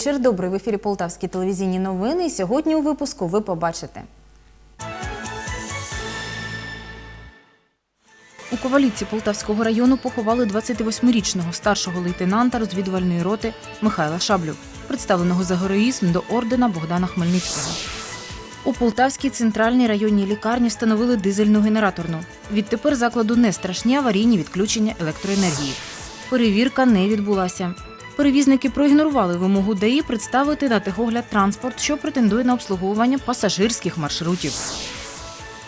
вечір. Добрий в ефірі Полтавські телевізійні новини. Сьогодні у випуску ви побачите. У Ковалівці Полтавського району поховали 28-річного старшого лейтенанта розвідувальної роти Михайла Шаблю, представленого за героїзм до ордена Богдана Хмельницького. У Полтавській центральній районній лікарні встановили дизельну генераторну. Відтепер закладу не страшні аварійні відключення електроенергії. Перевірка не відбулася. Перевізники проігнорували вимогу ДАІ представити на техогляд транспорт, що претендує на обслуговування пасажирських маршрутів.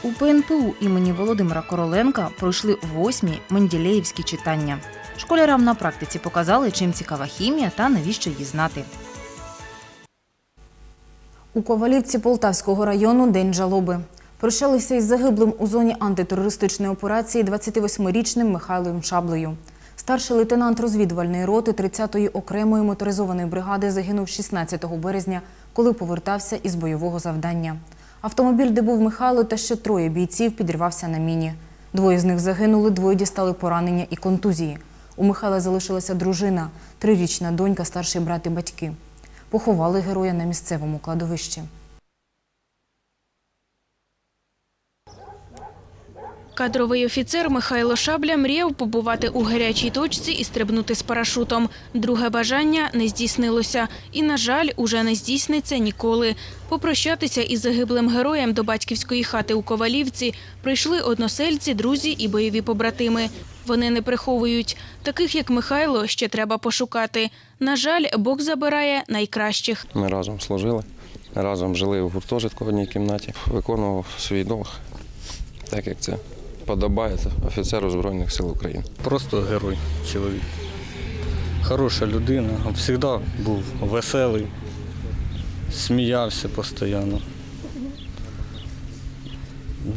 У ПНПУ імені Володимира Короленка пройшли восьмі Менділеївські читання. Школярам на практиці показали, чим цікава хімія та навіщо її знати. У Ковалівці Полтавського району день жалоби. Прощалися із загиблим у зоні антитерористичної операції 28-річним Михайлом Шаблею. Старший лейтенант розвідувальної роти 30-ї окремої моторизованої бригади загинув 16 березня, коли повертався із бойового завдання. Автомобіль, де був Михайло та ще троє бійців, підірвався на міні. Двоє з них загинули, двоє дістали поранення і контузії. У Михайла залишилася дружина, трирічна донька, старший брат і батьки. Поховали героя на місцевому кладовищі. Кадровий офіцер Михайло Шабля мріяв побувати у гарячій точці і стрибнути з парашутом. Друге бажання не здійснилося. І, на жаль, уже не здійсниться ніколи. Попрощатися із загиблим героєм до батьківської хати у Ковалівці прийшли односельці, друзі і бойові побратими. Вони не приховують. Таких, як Михайло, ще треба пошукати. На жаль, Бог забирає найкращих. Ми разом служили, разом жили в гуртожитку в одній кімнаті, виконував свій долг, так як це подобає офіцеру Збройних сил України. Просто герой чоловік. Хороша людина, завжди був веселий, сміявся постійно.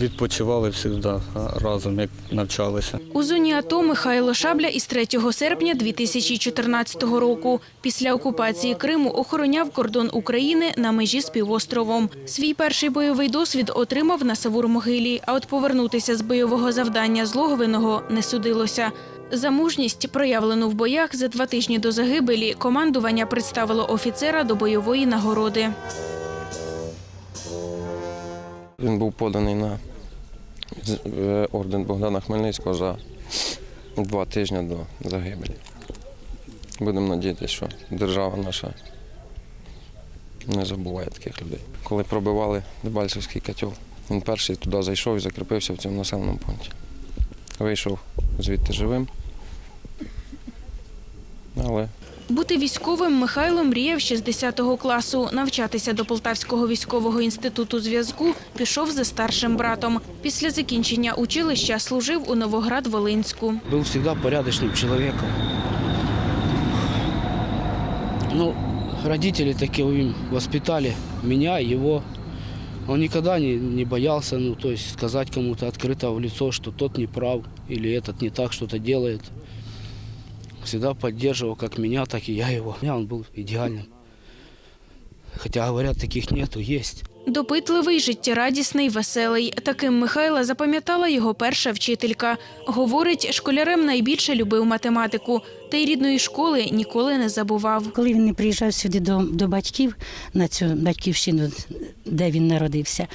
Відпочивали завжди разом, як навчалися. У зоні АТО Михайло Шабля із 3 серпня 2014 року. Після окупації Криму охороняв кордон України на межі з півостровом. Свій перший бойовий досвід отримав на Савур-Могилі, а от повернутися з бойового завдання злоговиного не судилося. За мужність, проявлену в боях за два тижні до загибелі, командування представило офіцера до бойової нагороди. Він був поданий на е, орден Богдана Хмельницького за два тижні до загибелі. Будемо надіятися, що держава наша не забуває таких людей. Коли пробивали Дебальцевський котел, він перший туди зайшов і закріпився в цьому населеному пункті. Вийшов звідти живим. Але Бути військовим Михайло мріяв ще з 10 класу. Навчатися до Полтавського військового інституту зв'язку пішов за старшим братом. Після закінчення училища служив у Новоград-Волинську. был всегда порядочным человеком. Ну, родители такие воспитали меня, его. Он никогда не, не боялся, ну, то есть сказать кому-то открыто в лицо, что тот не прав или этот не так что-то делает. Всегда поддерживал как меня, так и я его. Я он был идеальным. Хотя, говорят, таких нету, есть. Допитливий, життєрадісний, веселий. Таким Михайла запам'ятала його перша вчителька. Говорить, школярем найбільше любив математику, та й рідної школи ніколи не забував. Коли він не приїжджав сюди до, до батьків на цю батьківщину, де він народився,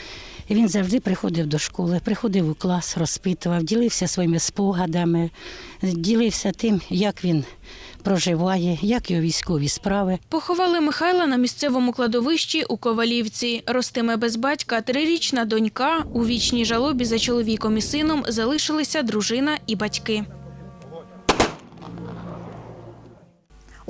він завжди приходив до школи, приходив у клас, розпитував, ділився своїми спогадами, ділився тим, як він проживає, як його військові справи. Поховали Михайла на місцевому кладовищі у Ковалівці. Ростиме без батька трирічна донька. У вічній жалобі за чоловіком і сином залишилися дружина і батьки.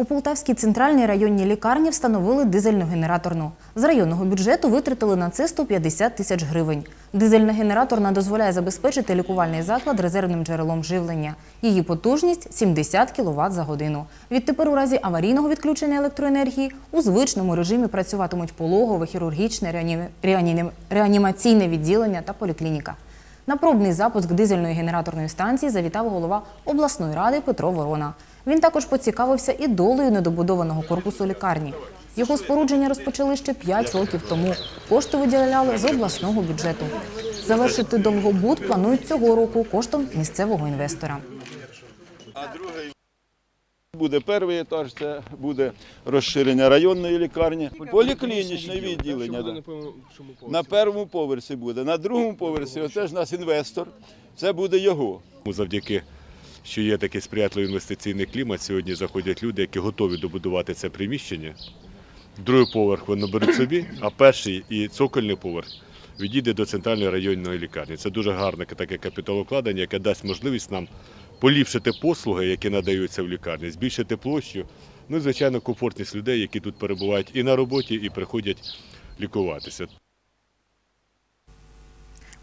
У Полтавській центральній районній лікарні встановили дизельну генераторну. З районного бюджету витратили на це 150 тисяч гривень. Дизельна генераторна дозволяє забезпечити лікувальний заклад резервним джерелом живлення. Її потужність 70 кВт за годину. Відтепер у разі аварійного відключення електроенергії у звичному режимі працюватимуть пологове, хірургічне, реані- реані- реанімаційне відділення та поліклініка. На пробний запуск дизельної генераторної станції завітав голова обласної ради Петро Ворона. Він також поцікавився і долею недобудованого корпусу лікарні. Його спорудження розпочали ще 5 років тому. Кошти виділяли з обласного бюджету. Завершити довгобуд планують цього року коштом місцевого інвестора. буде перший етаж, це буде розширення районної лікарні, поліклінічне відділення. да. На першому поверсі буде. На другому поверсі теж наш інвестор. Це буде його. Завдяки, що є такий сприятливий інвестиційний клімат, сьогодні заходять люди, які готові добудувати це приміщення. Другий поверх вони беруть собі, а перший і цокольний поверх відійде до центральної районної лікарні. Це дуже гарне таке капіталовкладення, яке дасть можливість нам поліпшити послуги, які надаються в лікарні, збільшити площу, ну і звичайно комфортність людей, які тут перебувають і на роботі, і приходять лікуватися.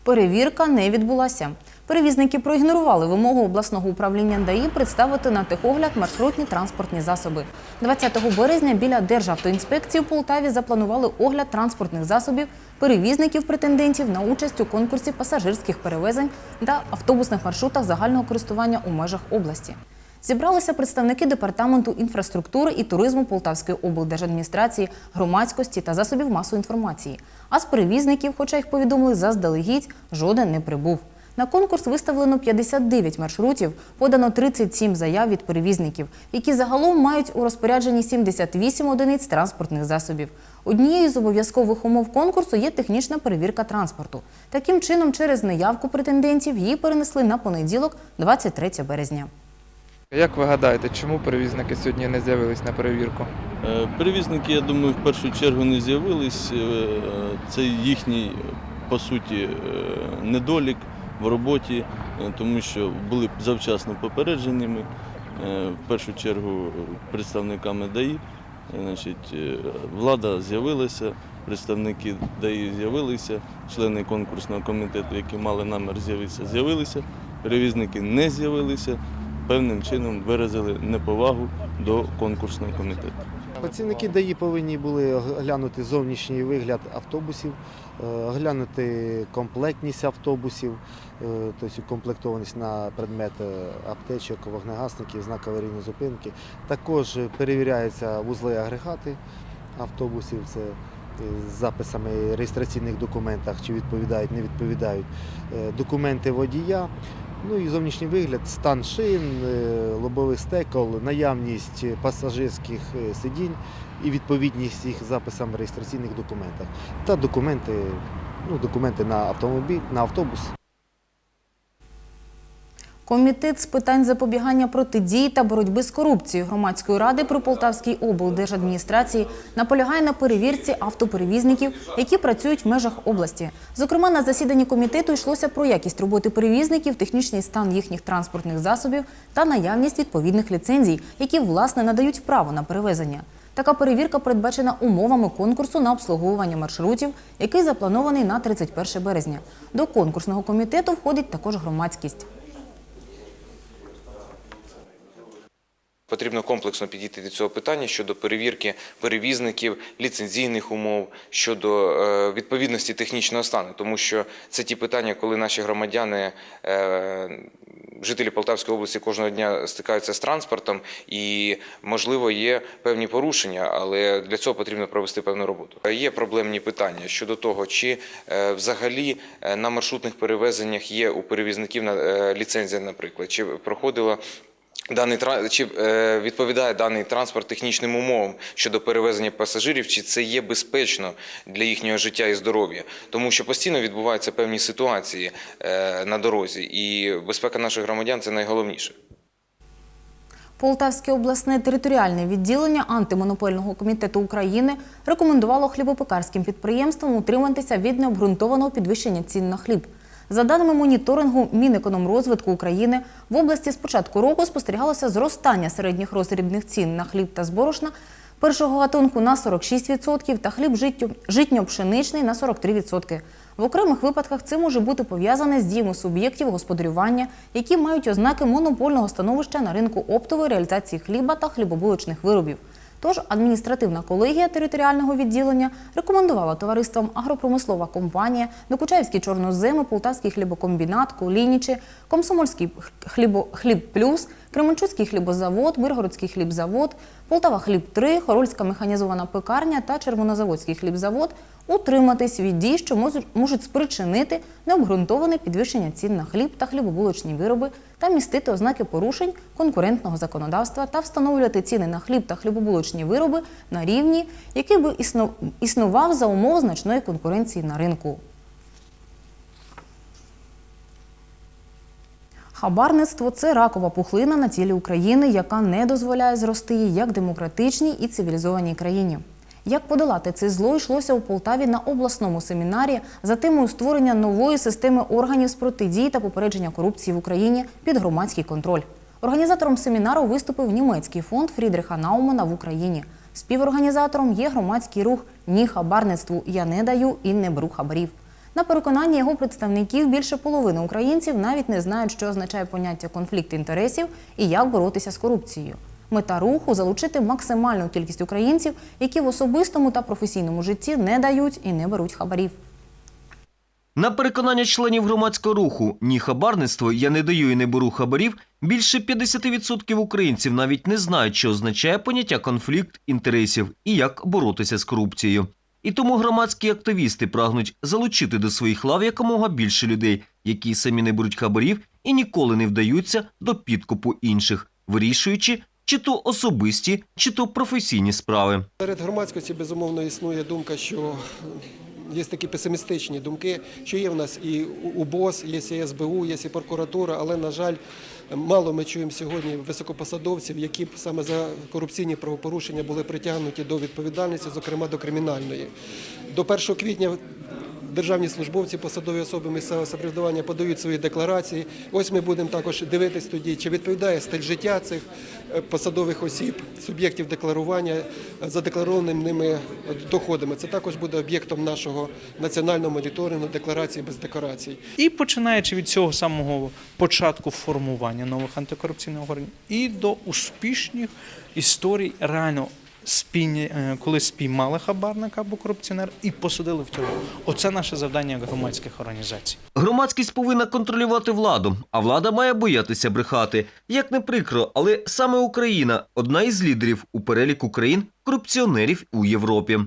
Перевірка не відбулася. Перевізники проігнорували вимогу обласного управління ДАІ представити на техогляд маршрутні транспортні засоби. 20 березня біля Державтоінспекції у Полтаві запланували огляд транспортних засобів перевізників претендентів на участь у конкурсі пасажирських перевезень та автобусних маршрутах загального користування у межах області. Зібралися представники департаменту інфраструктури і туризму Полтавської облдержадміністрації, громадськості та засобів масової інформації. А з перевізників, хоча їх повідомили заздалегідь, жоден не прибув. На конкурс виставлено 59 маршрутів, подано 37 заяв від перевізників, які загалом мають у розпорядженні 78 одиниць транспортних засобів. Однією з обов'язкових умов конкурсу є технічна перевірка транспорту. Таким чином, через неявку претендентів її перенесли на понеділок, 23 березня. Як ви гадаєте, чому перевізники сьогодні не з'явились на перевірку? Е, Перевізники, я думаю, в першу чергу не з'явились. Е, Це їхній, по суті, е, недолік в роботі, е, тому що були завчасно попередженими, е, в першу чергу представниками ДАІ. Значить, е, влада з'явилася, представники ДАІ з'явилися, члени конкурсного комітету, які мали намір з'явитися, з'явилися. Перевізники не з'явилися, певним чином виразили неповагу до конкурсного комітету. Працівники ДАІ повинні були оглянути зовнішній вигляд автобусів, е, оглянути комплектність автобусів, е, тобто укомплектованість на предмет е, аптечок, вогнегасників, знак аварійної зупинки. Також перевіряються вузли агрегати автобусів. Це з записами реєстраційних документах, чи відповідають, не відповідають документи водія. Ну і зовнішній вигляд, стан шин, е, лобових стекол, наявність пасажирських е, сидінь і відповідність їх записам в реєстраційних документах. Та документи, ну, документи на автомобіль, на автобус. Комітет з питань запобігання протидії та боротьби з корупцією громадської ради при Полтавській облдержадміністрації наполягає на перевірці автоперевізників, які працюють в межах області. Зокрема, на засіданні комітету йшлося про якість роботи перевізників, технічний стан їхніх транспортних засобів та наявність відповідних ліцензій, які власне надають право на перевезення. Така перевірка передбачена умовами конкурсу на обслуговування маршрутів, який запланований на 31 березня. До конкурсного комітету входить також громадськість. Потрібно комплексно підійти до цього питання щодо перевірки перевізників, ліцензійних умов, щодо е, відповідності технічного стану, тому що це ті питання, коли наші громадяни, е, жителі Полтавської області кожного дня стикаються з транспортом, і можливо є певні порушення, але для цього потрібно провести певну роботу. Є проблемні питання щодо того, чи е, взагалі е, на маршрутних перевезеннях є у перевізників е, ліцензія, наприклад, чи проходила Даний чи е, відповідає даний транспорт технічним умовам щодо перевезення пасажирів, чи це є безпечно для їхнього життя і здоров'я, тому що постійно відбуваються певні ситуації е, на дорозі, і безпека наших громадян це найголовніше. Полтавське обласне територіальне відділення антимонопольного комітету України рекомендувало хлібопекарським підприємствам утриматися від необґрунтованого підвищення цін на хліб. За даними моніторингу Мінекономрозвитку України, в області з початку року спостерігалося зростання середніх роздрібних цін на хліб та зборошна першого гатунку на 46% та хліб житньо-пшеничний на 43%. В окремих випадках це може бути пов'язане з діями суб'єктів господарювання, які мають ознаки монопольного становища на ринку оптової реалізації хліба та хлібобулочних виробів. Тож адміністративна колегія територіального відділення рекомендувала товариствам агропромислова компанія, Докучаївський чорноземи, Полтавський хлібокомбінат, Кулінічі, Комсомольський хлібо, хліб плюс, Кременчуцький хлібозавод, Миргородський хлібзавод, Полтава хліб 3, Хорольська механізована пекарня та Червонозаводський хлібзавод утриматись від дій, що можуть- спричинити необґрунтоване підвищення цін на хліб та хлібобулочні вироби та містити ознаки порушень конкурентного законодавства та встановлювати ціни на хліб та хлібобулочні вироби на рівні, який би існував за умов значної конкуренції на ринку. Хабарництво це ракова пухлина на тілі України, яка не дозволяє зрости їй як демократичній і цивілізованій країні. Як подолати це зло йшлося у Полтаві на обласному семінарі за темою створення нової системи органів з протидії та попередження корупції в Україні під громадський контроль. Організатором семінару виступив німецький фонд Фрідриха Наумана в Україні. Співорганізатором є громадський рух Ні хабарництву Я не даю і не беру хабарів. На переконання його представників більше половини українців навіть не знають, що означає поняття конфлікт інтересів і як боротися з корупцією. Мета руху залучити максимальну кількість українців, які в особистому та професійному житті не дають і не беруть хабарів. На переконання членів громадського руху «Ні хабарництво, я не даю і не беру хабарів» більше 50% українців навіть не знають, що означає поняття конфлікт інтересів і як боротися з корупцією. І тому громадські активісти прагнуть залучити до своїх лав якомога більше людей, які самі не беруть хабарів і ніколи не вдаються до підкупу інших, вирішуючи чи то особисті, чи то професійні справи. Серед громадськості безумовно існує думка, що є такі песимістичні думки, що є в нас і УБОС, є і СБУ, є і прокуратура, але, на жаль, мало ми чуємо сьогодні високопосадовців, які б саме за корупційні правопорушення були притягнуті до відповідальності, зокрема до кримінальної. До 1 квітня державні службовці, посадові особи місцевого самоврядування подають свої декларації. Ось ми будемо також дивитись тоді, чи відповідає стиль життя цих е, посадових осіб, суб'єктів декларування е, задекларованими ними доходами. Це також буде об'єктом нашого національного моніторингу декларації без декларацій. І починаючи від цього самого початку формування нових антикорупційних органів і до успішних історій реально спійні, е, коли спіймали хабарника або корупціонера і посадили в тюрму. Оце наше завдання як громадських організацій. Громадськість повинна контролювати владу, а влада має боятися брехати. Як не прикро, але саме Україна одна із лідерів у переліку країн корупціонерів у Європі.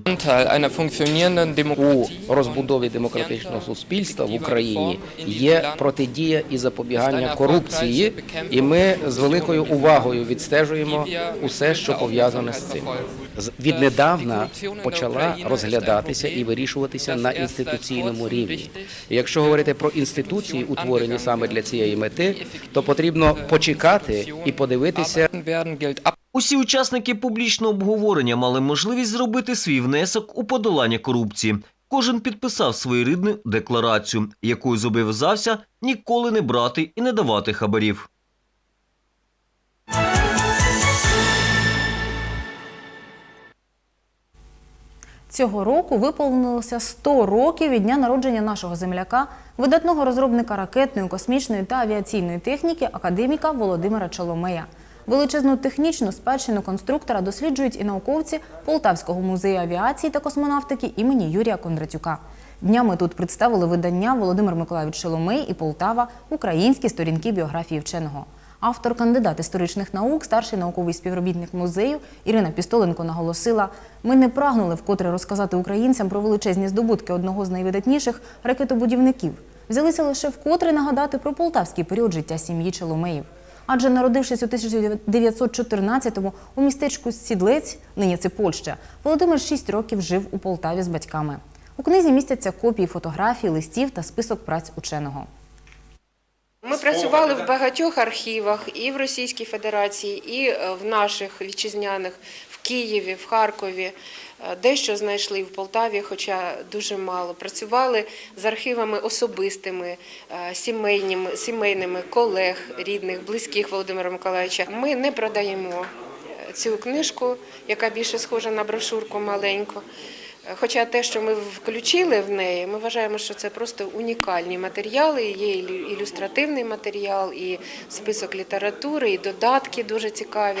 у розбудові демократичного суспільства в Україні є протидія і запобігання корупції, і ми з великою увагою відстежуємо усе, що пов'язане з цим. Віднедавна почала розглядатися і вирішуватися на інституційному рівні. Якщо говорити про інституції, утворені саме для цієї мети, то потрібно почекати і подивитися. Усі учасники публічного обговорення мали можливість зробити свій внесок у подолання корупції. Кожен підписав своєрідну декларацію, якою зобов'язався ніколи не брати і не давати хабарів. Цього року виповнилося 100 років від дня народження нашого земляка, видатного розробника ракетної, космічної та авіаційної техніки, академіка Володимира Чоломея. Величезну технічну спадщину конструктора досліджують і науковці Полтавського музею авіації та космонавтики імені Юрія Кондратюка. Днями тут представили видання Володимир Миколайович Шоломей і Полтава Українські сторінки біографії вченого. Автор кандидат історичних наук, старший науковий співробітник музею Ірина Пістоленко наголосила: ми не прагнули вкотре розказати українцям про величезні здобутки одного з найвидатніших ракетобудівників. Взялися лише вкотре нагадати про полтавський період життя сім'ї Челомеїв. Адже народившись у 1914-му у містечку Сідлець, нині це Польща, Володимир 6 років жив у Полтаві з батьками. У книзі містяться копії фотографій, листів та список праць ученого. Ми працювали в багатьох архівах і в Російській Федерації, і е, в наших вітчизняних в Києві, в Харкові. Е, Дещо знайшли в Полтаві, хоча дуже мало. Працювали з архівами особистими, е, сімейними, сімейними колег, рідних, близьких Володимира Миколаївича. Ми не продаємо е, цю книжку, яка більше схожа на брошурку маленьку. Хоча те, що ми включили в неї, ми вважаємо, що це просто унікальні матеріали. Є ілюстративний матеріал, і список літератури, і додатки дуже цікаві.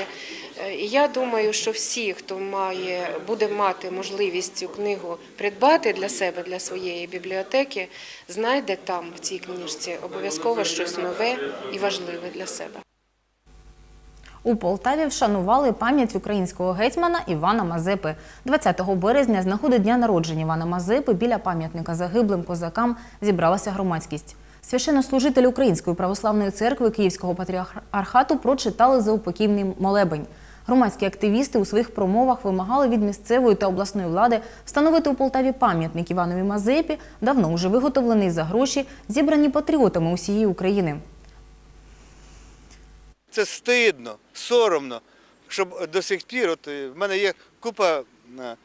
Е, я думаю, що всі, хто має, буде мати можливість цю книгу придбати для себе, для своєї бібліотеки, знайде там в цій книжці обов'язково щось нове і важливе для себе. У Полтаві вшанували пам'ять українського гетьмана Івана Мазепи. 20 березня з нагоди дня народження Івана Мазепи біля пам'ятника загиблим козакам зібралася громадськість. Священнослужителі Української православної церкви Київського патріархату прочитали заупокійний молебень. Громадські активісти у своїх промовах вимагали від місцевої та обласної влади встановити у Полтаві пам'ятник Іванові Мазепі, давно вже виготовлений за гроші, зібрані патріотами усієї України. Це стидно, соромно, щоб до сих пір, от е, в мене є купа е,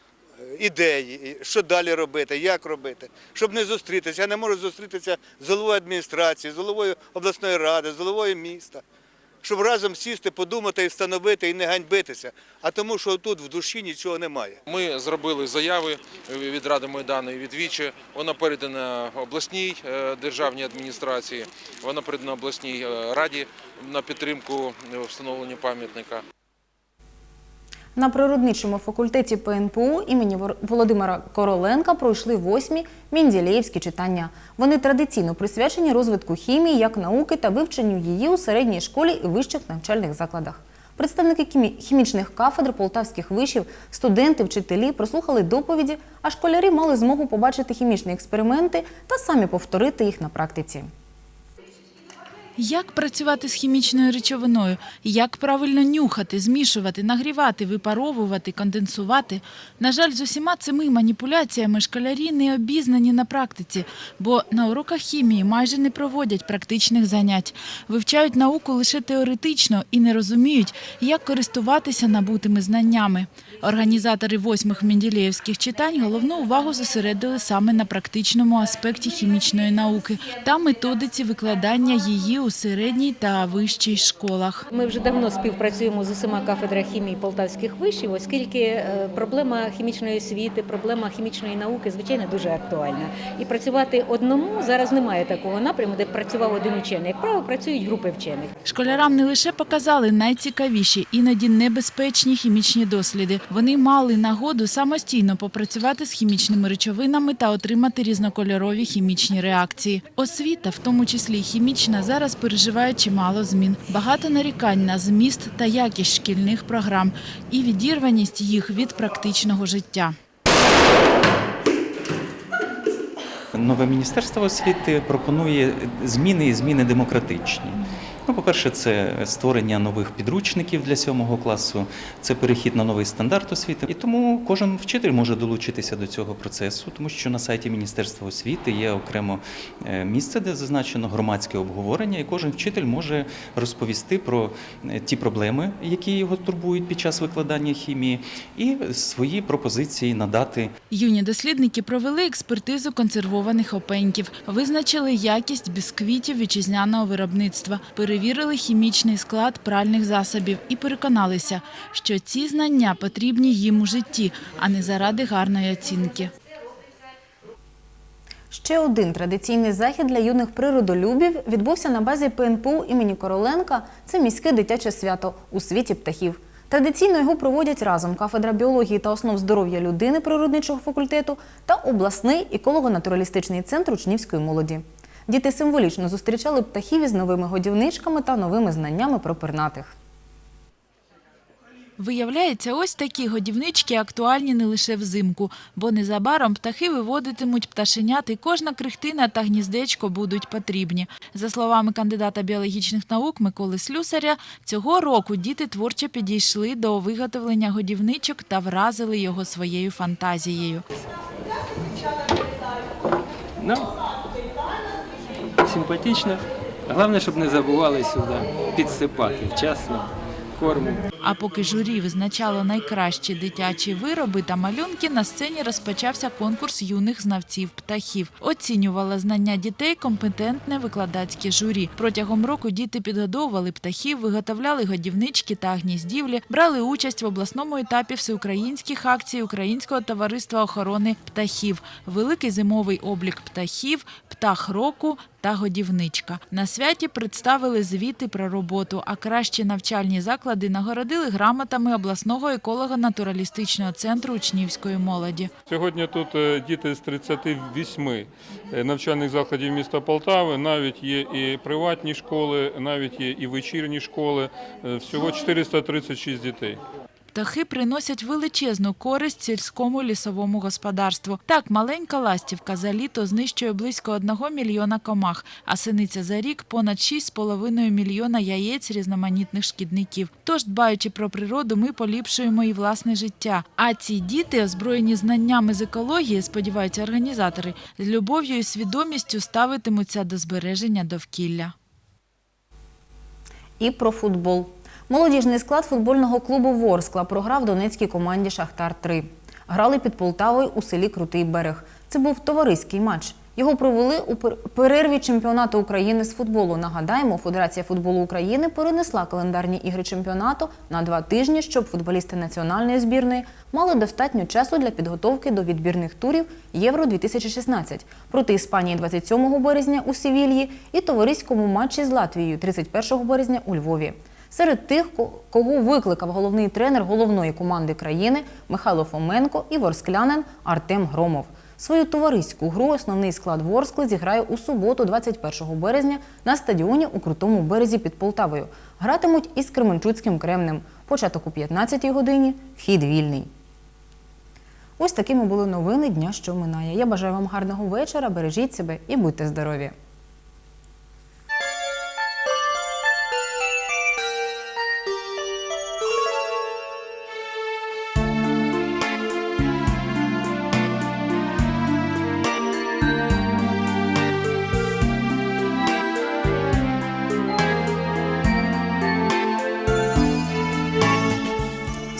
ідей, що далі робити, як робити, щоб не зустрітися. Я не можу зустрітися з головою адміністрації, з головою обласної ради, з головою міста. Щоб разом сісти, подумати і встановити, і не ганьбитися. А тому, що тут в душі нічого немає. Ми зробили заяви від Ради Майдану і від Вічі. Вона передана обласній е, державній адміністрації, вона передана обласній е, раді на підтримку е, встановлення пам'ятника. На природничому факультеті ПНПУ імені Володимира Короленка пройшли восьмі Мінділеївські читання. Вони традиційно присвячені розвитку хімії як науки та вивченню її у середній школі і вищих навчальних закладах. Представники хімічних кафедр полтавських вишів, студенти, вчителі прослухали доповіді, а школярі мали змогу побачити хімічні експерименти та самі повторити їх на практиці. Як працювати з хімічною речовиною, як правильно нюхати, змішувати, нагрівати, випаровувати, конденсувати. На жаль, з усіма цими маніпуляціями школярі не обізнані на практиці, бо на уроках хімії майже не проводять практичних занять, вивчають науку лише теоретично і не розуміють, як користуватися набутими знаннями. Організатори восьмих Менділеївських читань головну увагу зосередили саме на практичному аспекті хімічної науки та методиці викладання її у середній та вищій школах. Ми вже давно співпрацюємо з усіма кафедрами хімії полтавських вишів, оскільки е, проблема хімічної освіти, проблема хімічної науки, звичайно, дуже актуальна. І працювати одному зараз немає такого напряму, де працював один учений. Як правило, працюють групи вчених. Школярам не лише показали найцікавіші, іноді небезпечні хімічні досліди. Вони мали нагоду самостійно попрацювати з хімічними речовинами та отримати різнокольорові хімічні реакції. Освіта, в тому числі хімічна, зараз переживає чимало змін. Багато нарікань на зміст та якість шкільних програм і відірваність їх від практичного життя. Нове міністерство освіти пропонує зміни і зміни демократичні. Ну, по-перше, це створення нових підручників для сьомого класу, це перехід на новий стандарт освіти. І тому кожен вчитель може долучитися до цього процесу, тому що на сайті Міністерства освіти є окремо е, місце, де зазначено громадське обговорення, і кожен вчитель може розповісти про е, ті проблеми, які його турбують під час викладання хімії, і свої пропозиції надати Юні дослідники провели експертизу консервованих опеньків, визначили якість бісквітів вітчизняного виробництва, перевірили хімічний склад пральних засобів і переконалися, що ці знання потрібні їм у житті, а не заради гарної оцінки. Ще один традиційний захід для юних природолюбів відбувся на базі ПНПУ імені Короленка. Це міське дитяче свято у світі птахів. Традиційно його проводять разом кафедра біології та основ здоров'я людини природничого факультету та обласний еколого-натуралістичний центр учнівської молоді. Діти символічно зустрічали птахів із новими годівничками та новими знаннями про пернатих. Виявляється, ось такі годівнички актуальні не лише взимку, бо незабаром птахи виводитимуть пташенят, і кожна крихтина та гніздечко будуть потрібні. За словами кандидата біологічних наук Миколи Слюсаря, цього року діти творчо підійшли до виготовлення годівничок та вразили його своєю фантазією. Симпатично. Головне, щоб не забували сюди підсипати вчасно корму. А поки журі визначало найкращі дитячі вироби та малюнки, на сцені розпочався конкурс юних знавців птахів. Оцінювало знання дітей компетентне викладацьке журі. Протягом року діти підгодовували птахів, виготовляли годівнички та гніздівлі, брали участь в обласному етапі всеукраїнських акцій Українського товариства охорони птахів, великий зимовий облік птахів, птах року та годівничка. На святі представили звіти про роботу, а кращі навчальні заклади нагородили грамотами обласного еколого-натуралістичного центру учнівської молоді. Сьогодні тут е, діти з 38 е, навчальних закладів міста Полтави. Навіть є і приватні школи, навіть є і вечірні школи. Е, Всього 436 дітей. Птахи приносять величезну користь сільському лісовому господарству. Так, маленька ластівка за літо знищує близько 1 мільйона комах, а синиця за рік понад 6,5 мільйона яєць різноманітних шкідників. Тож, дбаючи про природу, ми поліпшуємо і власне життя. А ці діти, озброєні знаннями з екології, сподіваються організатори, з любов'ю і свідомістю ставитимуться до збереження довкілля. І про футбол. Молодіжний склад футбольного клубу Ворскла програв донецькій команді Шахтар-3. Грали під Полтавою у селі Крутий Берег. Це був товариський матч. Його провели у пер- перерві чемпіонату України з футболу. Нагадаємо, Федерація футболу України перенесла календарні ігри чемпіонату на два тижні, щоб футболісти національної збірної мали достатньо часу для підготовки до відбірних турів Євро 2016 проти Іспанії 27 березня у Севільї і товариському матчі з Латвією 31 березня у Львові. Серед тих, кого викликав головний тренер головної команди країни Михайло Фоменко і ворсклянин Артем Громов. Свою товариську гру основний склад Ворскли зіграє у суботу, 21 березня, на стадіоні у Крутому березі під Полтавою. Гратимуть із Кременчуцьким Кремнем. Початок у 15-й годині, вхід вільний. Ось такими були новини дня, що минає. Я бажаю вам гарного вечора, бережіть себе і будьте здорові!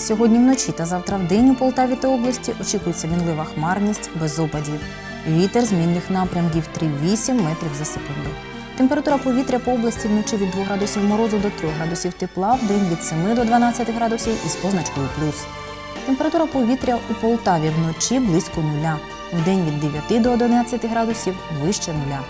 Сьогодні вночі та завтра вдень у Полтаві та області очікується мінлива хмарність без опадів. Вітер змінних напрямків 3,8 метрів за секунду. Температура повітря по області вночі від 2 градусів морозу до 3 градусів тепла, вдень від 7 до 12 градусів із позначкою плюс. Температура повітря у Полтаві вночі близько нуля, вдень від 9 до 11 градусів вище нуля.